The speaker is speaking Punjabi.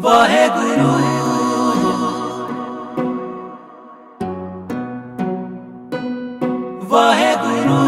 ਵਾਹਿਗੁਰੂ। ਵਾਹਿਗੁਰੂ